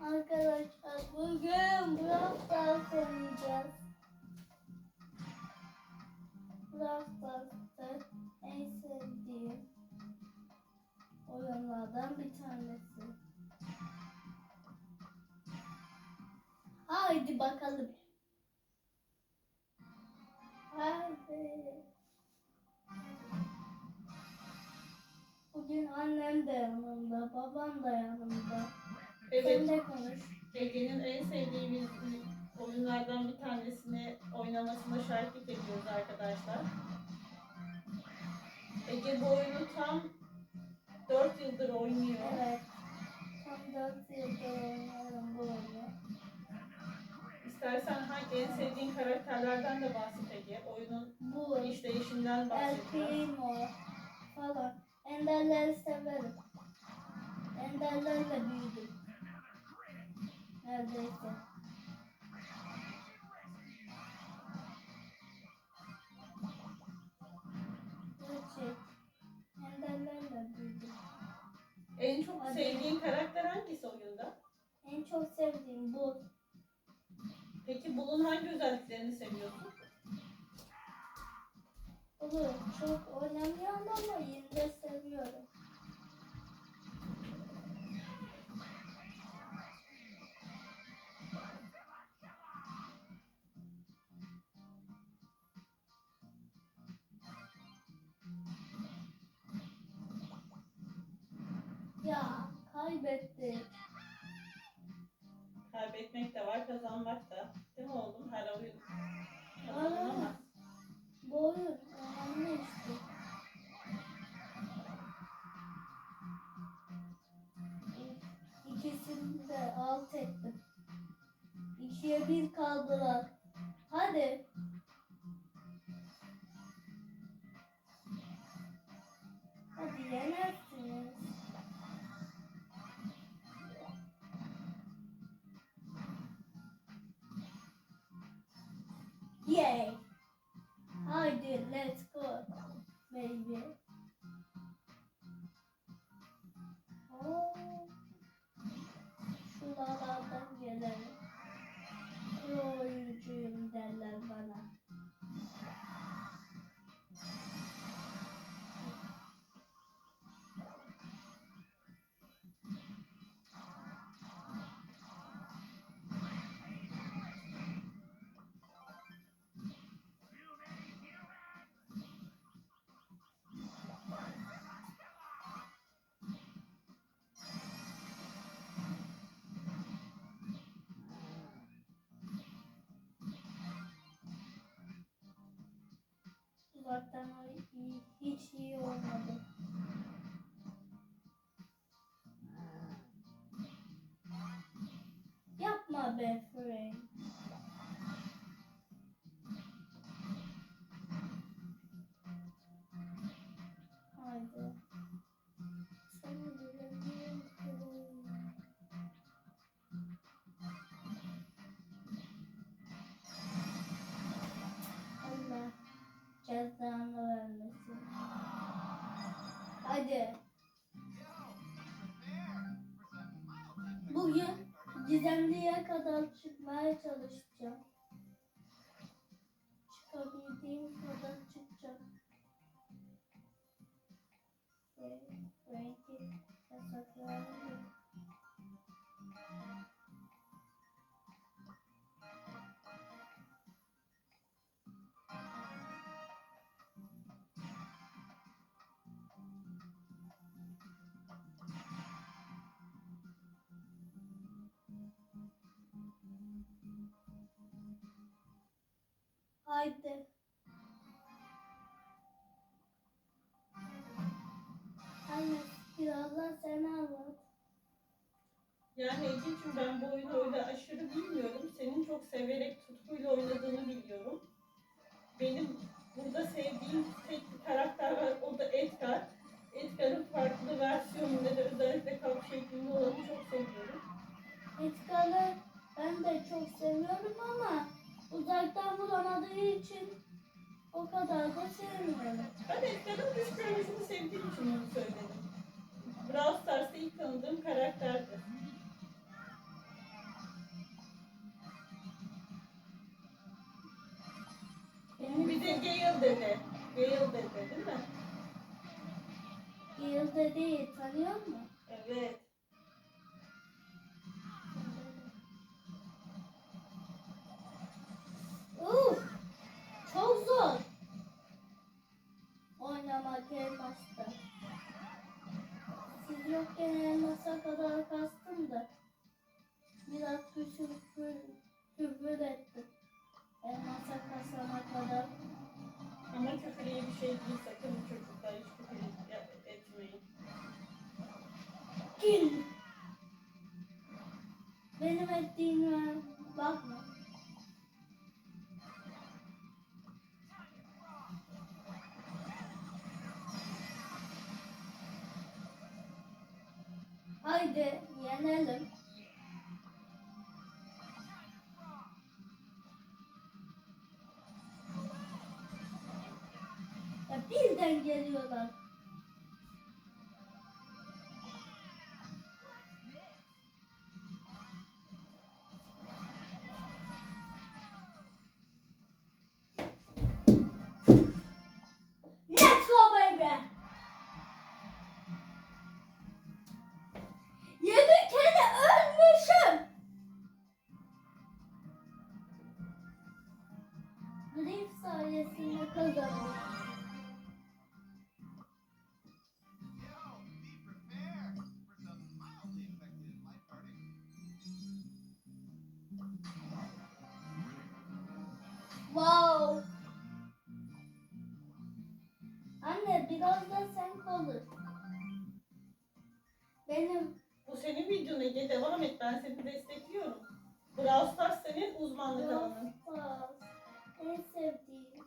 Arkadaşlar bugün Brawl oynayacağız. Brawl en sevdiğim oyunlardan bir tanesi. Haydi bakalım. Haydi. Bugün annem de yanımda, babam da yanımda. Sen Evet, de konuş. Ege'nin en sevdiği bir oyunlardan bir tanesini oynamasına şahitlik ediyoruz arkadaşlar. Ege bu oyunu tam 4 yıldır oynuyor. Evet. Tam 4 yıldır oynuyorum bu oyunu. İstersen hangi en sevdiğin karakterlerden de bahset Ege. Oyunun Bu işleyişinden El bahset. biraz. Primo falan. Enderleri severim. Enderlerle büyüdüm. Neredeyse. Gerçek. Enderlerle büyüdüm. En çok Hadi. sevdiğin karakter hangisi oyunda? En çok sevdiğim bu. Peki Bull'un hangi özelliklerini seviyorsun? Bunu çok oynamıyorum ama yine de seviyorum. Ya kaybettik. Kaybetmek de var, kazanmak da. Değil mi oğlum? Her oyun kazanılamaz. bu oyun İkisini de alt ettim. İkiye bir kaldılar. Hadi. Hadi yenersiniz. Yay. Haydi let's go baby. Uzaktan hiç iyi olmadı. Hadi. Bugün gizemliye kadar çıkmaya çalışacağım. Çıkabildiğim kadar çıkacağım. Ve Haydi. Anne birazdan sen anlat. Yani Ece'cim ben bu oyunu öyle aşırı bilmiyorum. Senin çok severek kadar da sevmiyorum. Evet, kadın düz kronisini sevdiğim için bunu söyledim. Brawl Stars'ta ilk tanıdığım karakterdi. Bir de Gale dedi. Gale dedi değil mi? Gale dedi, tanıyor musun? Evet. Elmasa kadar kastım da. Biraz küçük küfür ettim. Elmasa kasana kadar. Ama küfür iyi bir şey değil. Sakın çocuklar hiç küfür et- etmeyin. Gil. Benim ettiğime bakma. Haydi yenelim. Ya birden geliyorlar. Wow. Anne biraz da sen konuş. Benim Bu senin videon Ege. Devam et. Ben seni destekliyorum. Brawl Stars senin uzmanlık alanın. En sevdiğim